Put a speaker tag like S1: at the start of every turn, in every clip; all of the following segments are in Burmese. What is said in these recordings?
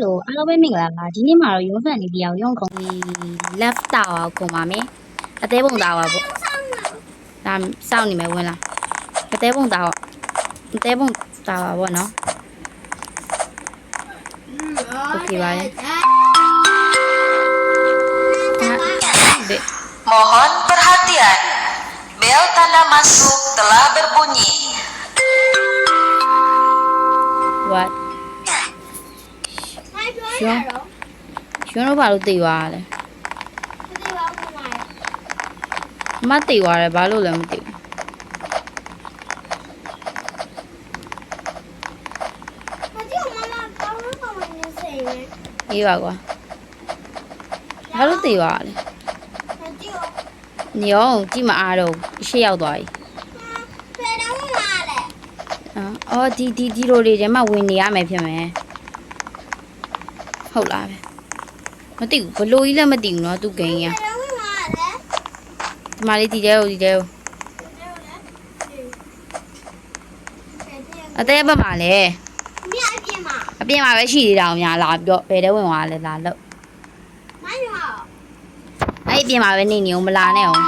S1: ဆိုအားလုံးပဲမင်္ဂလာပါဒီနေ့မှာတော့ရုံးဖန်နေတရားရုံးခုံ
S2: ဒီ left tower ကိုကုန်ပါမယ်အသေးပုံ tower ပေါ့ဒါစောင့်နေမယ်ဝင်လာအသေးပုံ tower အသေးပုံ tower ပေါ့နော် Oke, vale. Dek,
S3: Mohon perhatian. Bel tanda masuk telah berbunyi.
S2: what ရှင်ရှင်တို့ဘာလို့တိတ်သွားလဲအမတိတ်သွားတယ်ဘာလို့လဲမသိဘူးအေးပါကွာဘာလို့တိတ်သွားလဲညောင်းကြည့်မအားတော့ဘူးရှေ့ရောက်သွားပြီနော်အော်ဒီဒီဒီလိုတွေထဲမှာဝင်နေရမယ်ဖြစ်မယ် ဟုတ်လားပဲမသိဘူးဘလို့ကြီးလည်းမသိဘူးနော်သူ့ဂိမ်းကြီးကဒီမလေးဒီတဲကိုဒီတဲကိုအသေးဘက်မှာလဲအပြင်မှာပဲရှိသေးတာအောင်များလာပြီးတော့ဘယ်တဲဝင်သွားလဲလာလို့အဲ့ဒီအပြင်မှာပဲနေနေအောင်မလာနဲ့အောင်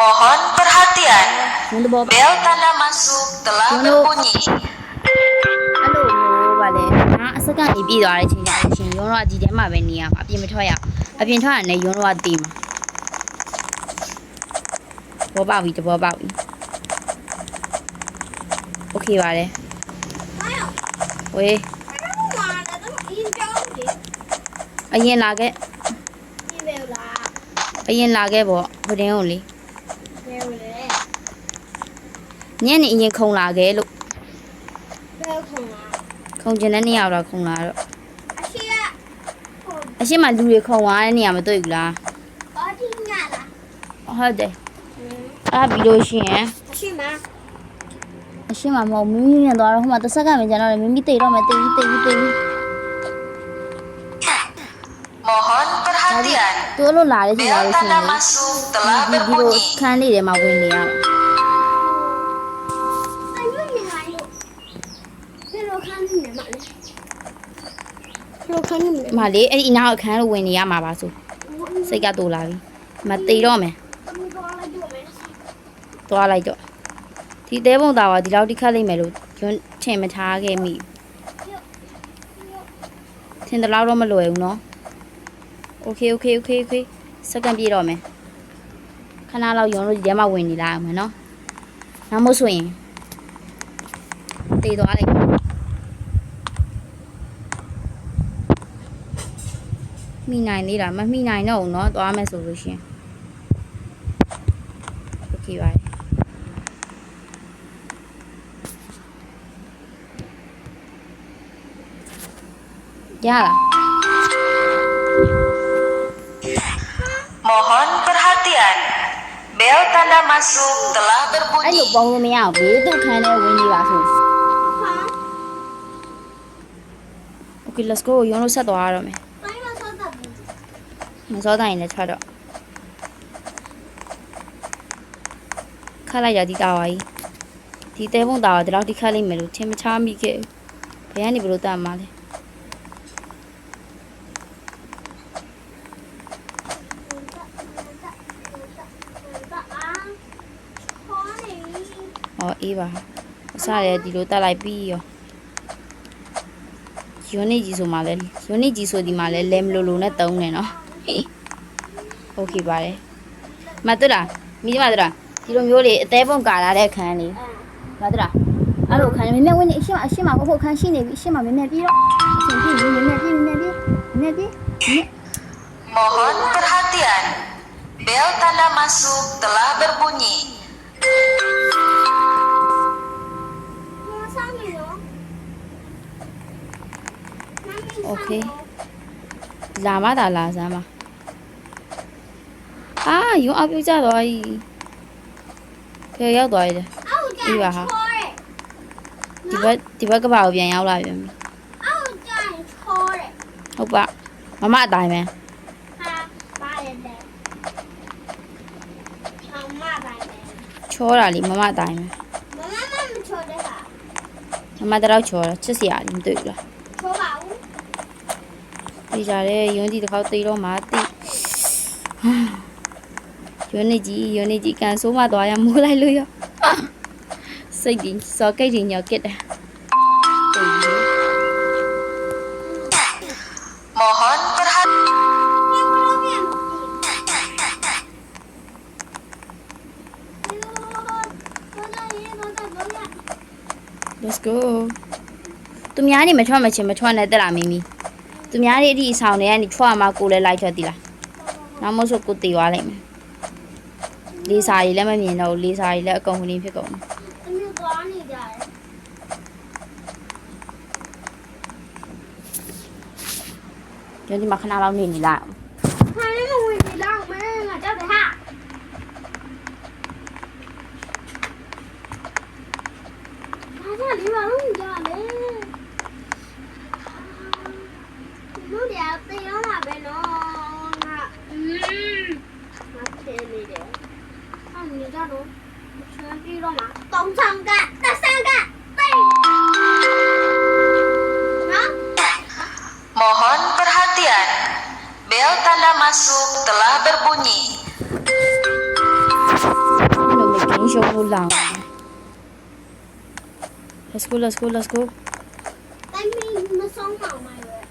S3: Mohon perhatian.
S2: ဘုံတဘော
S3: Bel tanda masuk telah
S2: Ano?
S3: berbunyi.
S2: အဲ့လိုမျိုးပါလေငါအစကနေပြည်သွားတဲ့ချိန်ကျရင်ရှင်ရုံးတော့ဒီထဲမှာပဲနေရမှာအပြင်မထွက်ရအောင်အပြင်ထွက်ရနေရုံးတော့တီးမှာဘောပေါက်ပြီတဘောပေါက်ပြီโอเคပါလေဝေးအရင်လာခဲ့အရင်လာခဲ့ပေါ့ဟိုတင်းကိုလေညနေအရင်ခုံလာခဲ့လို့ခုံ ကျင်တဲ့နေရာတော့ခုံလာတော့အရှိမလူတွေခုံသွားတဲ့နေရာမတွေ့ဘူးလားဟုတ်တယ်အဲ့ဒါပြီးလို့ရှိရင်အရှိမမဟုတ်မင်းမင်းနဲ့သွားတော့ဟိုမှာတစ်စက္ကန့်ပဲကျန်တော့တယ်မင်းမတိတ်တော့မယ်တိတ်ပြီးတိတ်ပြီးတိတ်ပြီး
S3: Mohon perhatian.
S2: သူအဲ့လိုလာတဲ့ချိန်လာ
S3: Bel
S2: လို့ရှိရင်
S3: tanda
S2: ဒီ
S3: telah
S2: ဒီလို
S3: berbunyi.
S2: ခန်းလေးထဲမှာဝင်နေရမယ်အမလေးအဲ့ဒီအနောက်အခန်းလိုဝင်နေရမှာပါဆိုစိတ်ကတူလာပြီမတိတ်တော့မယ်သွားလိုက်တော့ဒီတဲပုံသားကဒီလောက်တိခတ်လိုက်မယ်လို့ညွန်းထင်မထားခဲ့မိထင်တယ်လို့တော့မလွယ်ဘူးနော်โอเคโอเคโอเคโอเคစက္ကန့်ပြည့်တော့မယ်ခဏလောက်ယုံလို့ဒီထဲမှာဝင်နေလာအောင်မယ်နော်နောက်မို့ဆိုရင်တေးသွားလိုက် မိနိုင်သေးလားမမိနိုင်တော့ဘူးเนาะသွားမယ်ဆိုလို့ရှရင်โอเคပါရလား
S3: Mohon perhatian. Bel tanda masuk telah
S2: အဲ့
S3: berbunyi.
S2: လိုပုံလို့မရအောင်ဘေးသူ့ခန်းထဲဝင်နေပါဆို Okay let's go ရုံးလို့ဆက်သွားရတော့မယ် မစောတိုင်းလည်းထွက်တော့ခါလိုက်ရဒီတာဝါကြီးဒီတဲပုံတာဝါဒီလောက်ထိခတ်လိုက်မယ်လို့ထင်မချမိခဲ့ဘူးဘယ်ကနေဘလို့တတ်မှာလဲဟောအေးပါအစားရဒီလိုတက်လိုက်ပြီးရောယွန်းနေကြီးဆိုမှလဲယွန်းနေကြီးဆိုဒီမှာလဲလဲမလိုလိုနဲ့တုံးနေနော် โอเคပါတယ်မတ်တရာမိမတရာဒီလိုမျိုးလေးအသေးပုံကာလာတဲ့ခန်းလေးမတ်တရာအဲ့လိုခန်းလေးမင်းမဝင်နေအရှိမအရှိမကိုဖို့ခန်းရှိနေပြီအရှိမမင်းနဲ့ပြီးတော့အရှင်ပြီးမင်းနဲ့ပြီးမင်းနဲ့ပြီးမင်းနဲ့ပြီး
S3: Mohon perhatian. Bel tanda masuk telah berbunyi.
S2: โอเค လာမတာလာစမ်းပါအာယုံအပြုတ်ကြသွားပြီဖေရောက်သွားပြီလေဒီပါဟာဒီဘက်ဒီဘက်ကဘာကိုပြန်ရောက်လာပြန်ပြီဟုတ်ပါမမအတိုင်းပဲချောတာလीမမအတိုင်းပဲမမတော့ချော်ချစ်စရာလည်းမတွေ့ဘူးလား
S4: ချောပါဦး
S2: ဒီကြတဲ့ယွန်းကြီးတစ်ခေါက်သိတော့မှသိယွန်းနေကြီးယွန်းနေကြီးကန်ဆိုးမသွားရမိုးလိုက်လို့ရစိတ်ကြီးစော်ကိတ်ကြီးညောက်ကစ်တယ်
S3: Mohon perhatian.
S2: Let's go သူများနေမထွက်မချင်းမထွက်နဲ့တက်လာမင်းမီ သူများတွေအထိအဆောင်တွေကနေထွက်မှာကိုလည်းလိုက်ထွက်သီလားနောက်မို့ဆိုကိုတေသွားလိုက်မယ်လေးစာကြီးလည်းမမြင်တော့ဘူးလေးစာကြီးလည်းအကုန်ဝင်ဖြစ်ကုန်တယ်
S4: အမျိုးသွားနေကြတယ်
S2: ညဒီမှာခဏလောက်နေနေလိုက်
S4: ခိုင်းမဝင်နေတော့မင်းငါကြောက်တယ်ဟာအားကြလေးပါဦးကြလေလူ
S3: Bel tanda masuk telah berbunyi.
S2: အဲ့လိုမျိုးဂိမ်းရှုံးလို့လောင် Let's go let's go let's go
S4: တိုင်းမင်းမဆုံးအောင်မှာရွယ်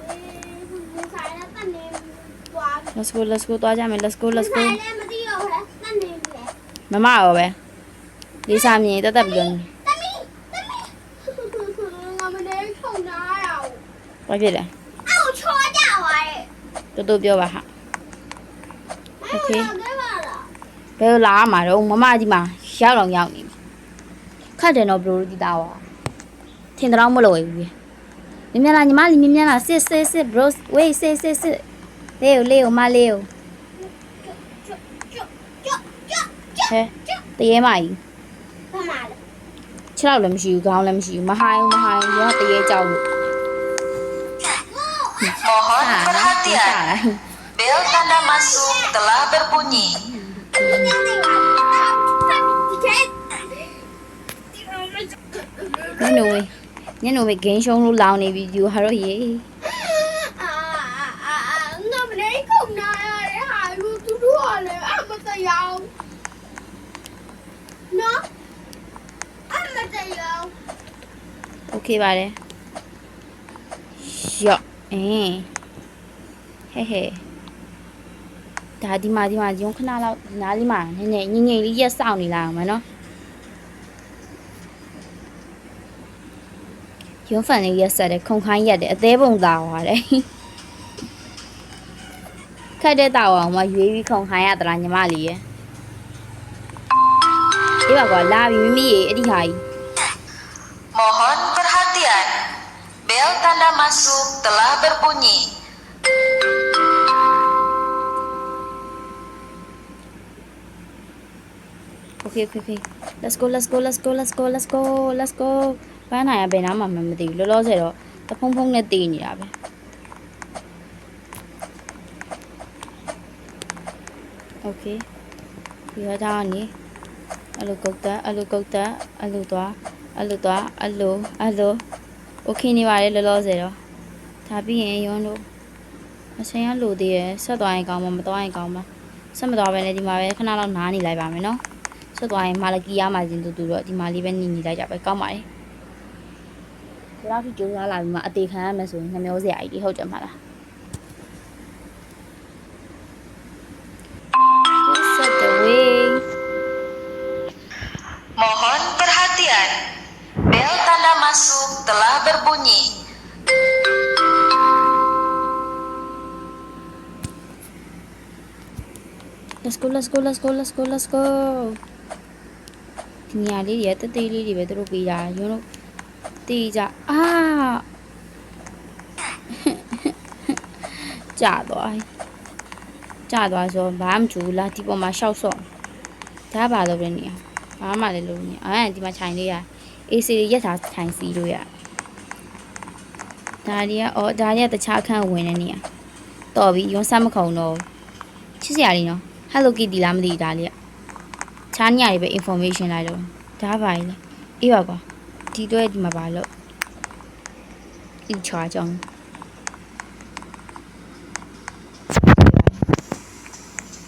S4: အေးဘယ်ဆိုင်လဲတန်နေသွား
S2: let's go let's go သွားကြမယ် let's go let's go
S4: ဆိုင်လဲမသိတော့ဘူးလားတန်နေပြီလေ
S2: မမရော တူတူပြော
S4: ပါ
S2: ဟာ
S4: โอเคခဲ့ပါလား
S2: ဘယ်လိုလာမှာတော့မမကြီးမှာရောက်တော့ရောက်နေပြီခတ်တယ်တော့ဘလိုဒီတာဝါထင်တော့မလို့ဘူးမြင်မြန်လာညီမလေးမြင်မြန်လာစစ်စစ်စစ် bro wait စစ်စစ်စစ်လေးကိုလေးကိုမလေးကို
S4: ကျွတ်ကျွတ်ကျွတ်ကျွတ်
S2: ဟဲတရေမကြီး
S4: ဘာမှလဲ
S2: ခြေထောက်လည်းမရှိဘူးခေါင်းလည်းမရှိဘူးမဟိုင်းဘူးမဟိုင်းဘူးရောတရေကြောက်လို့
S3: Mohon
S2: ဟာ နော်
S3: perhatian. Bel tanda masuk telah berbunyi.
S4: ညနေပါတမီးဒီကဲ
S2: ညနေဝေးညနေဝေးဂိမ်းရှုံးလို့လောင်နေပြီယူ ဟဲ့
S4: ဟဲ့
S2: ဒါဒီမှာဒီမှာယုံခဏလောက်နားလေးမှာနည်းနည်းငိမ့်ငိမ့်လေးရက်စောင့်နေလာအောင်မနော်ယုံဖန်လေးရက်ဆက်တယ်ခုံခိုင်းရက်တယ်အသေးပုံသာသွားတယ်ခက်တဲ့တာအောင်မရွေးပြီးခုံခိုင်းရသလားညီမလေးရဲ့ဒီပါကွာလာပြီမိမိရေအဲ့ဒီဟာကြီး
S3: Mohon perhatian, bel tanda masuk telah berbunyi.
S2: Okay, okay, okay. Let's go, let's go, let's go, let's go, let's go, let's go. ပန်းနိုင်ရဘယ်နားမှမမသိဘူးလောလောဆယ်တော့တဖုံဖုံနဲ့တည်နေတာပဲ Okay ဒီတော့ကနေအလိုကုတ်တာအလိုကုတ်တာအလိုသွားအလိုသွားအလိုအလို Okay နေပါလေလောလောဆယ်တော့ဒါပြီးရင်ရုံးတို့အချိန်ကလိုသေးရယ်ဆက်သွားရင်ကောင်းမမသွားရင်ကောင်းမဆက်မသွားဘဲနဲ့ဒီမှာပဲခဏလောက်နားနေလိုက်ပါမယ်နော် ဆက်သွားရင်မာလကီယာမှာကျင်တူတူတော့ဒီမာလေးပဲညီညီလိုက်ကြပဲကောင်းပါတယ်ဒီလောက်ထိကြိုးစားလာပြီးမှအသေးခံရမယ်ဆိုရင်နှမျိုးစရာကြီးဟုတ်တယ်မလားဆက်တဲ့ဝေး
S3: Mohon perhatian. Bel tanda masuk telah berbunyi.
S2: let's go let's go let's go let's go let's go ဒီညာလေးတွေတသေးလေးတွေပဲသူတို့ပေးတာရုံးတို့တေးကြအာကြာသွားကြာသွားဆိုဘာမှမကြဘူးလားဒီပေါ်မှာရှောက်ဆော့ဒါပါလို့ပဲနေရဘာမှလည်းလုံးနေအာဒီမှာခြိုင်လေးရအေးစီရက်ထားခြိုင်စီလို့ရဒါတွေကအော်ဒါတွေကတခြားအခန်းဝင်နေနေရတော်ပြီရုံးဆက်မခုံတော့ချစ်စရာလေးနော် Hello Kitty လားမသိဘူးဒါလေးက ခြားညတွေပဲ information လိုက်တော့ဒါပါလေအေးပါကွာဒီတော့ဒီမှာပါလို့အချာကြောင်း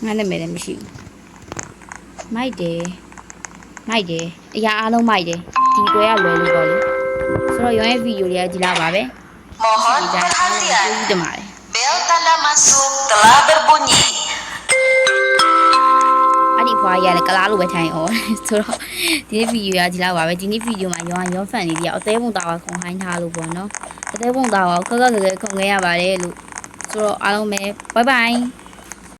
S2: ငါနာမည်လည်းမရှိဘူးမိုက်တယ်မိုက်တယ်အရာအားလုံးမိုက်တယ်ဒီကွယ်ကလွယ်လို့ပေါ့လေဆိုတော့ရောင်းရဲ့ဗီဒီယိုလေးကဒီလားပါပဲ
S3: Mohon
S2: ဒီတိုင်းအားလုံးကျေး
S3: perhatian.
S2: ဇူးတင်ပါတယ်
S3: Bel tanda masuk telah berbunyi.
S2: အဲ့ ဒီဖွားရလည်းကလားလိုပဲထိုင်အောင်ဆိုတော့ဒီနေ့ဗီဒီယိုကဒီလောက်ပါပဲဒီနေ့ဗီဒီယိုမှာရောင်းရောဖန်နေတည်းအသေးပုံသားကခုံဟိုင်းထားလို့ပေါ့နော်အသေးပုံသားကခက်ခက်ခက်ခက်ခုံခဲ့ရပါတယ်လို့ဆိုတော့အားလုံးပဲ bye bye